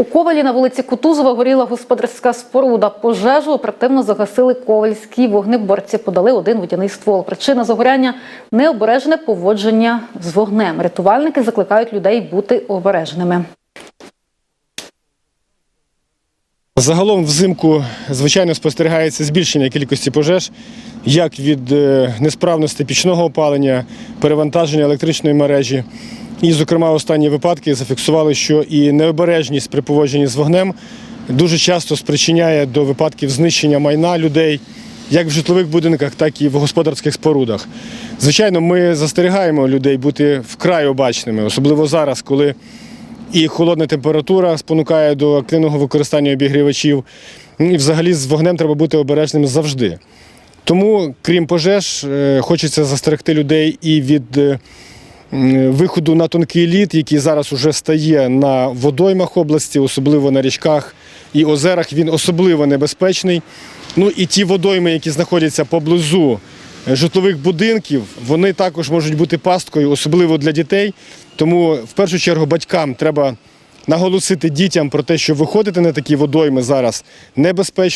У Ковалі на вулиці Кутузова горіла господарська споруда. Пожежу оперативно загасили ковальські вогнеборці. Подали один водяний ствол. Причина загоряння необережне поводження з вогнем. Рятувальники закликають людей бути обережними. Загалом взимку, звичайно, спостерігається збільшення кількості пожеж, як від е, несправності пічного опалення, перевантаження електричної мережі. І, зокрема, останні випадки зафіксували, що і необережність при поводженні з вогнем дуже часто спричиняє до випадків знищення майна людей, як в житлових будинках, так і в господарських спорудах. Звичайно, ми застерігаємо людей бути вкрай обачними, особливо зараз, коли і холодна температура спонукає до активного використання обігрівачів. Ну, І взагалі з вогнем треба бути обережним завжди. Тому, крім пожеж, е, хочеться застерегти людей і від е, виходу на тонкий лід, який зараз уже стає на водоймах області, особливо на річках і озерах. Він особливо небезпечний. Ну і ті водойми, які знаходяться поблизу е, житлових будинків, вони також можуть бути пасткою, особливо для дітей. Тому в першу чергу батькам треба наголосити дітям про те, що виходити на такі водойми зараз небезпечно.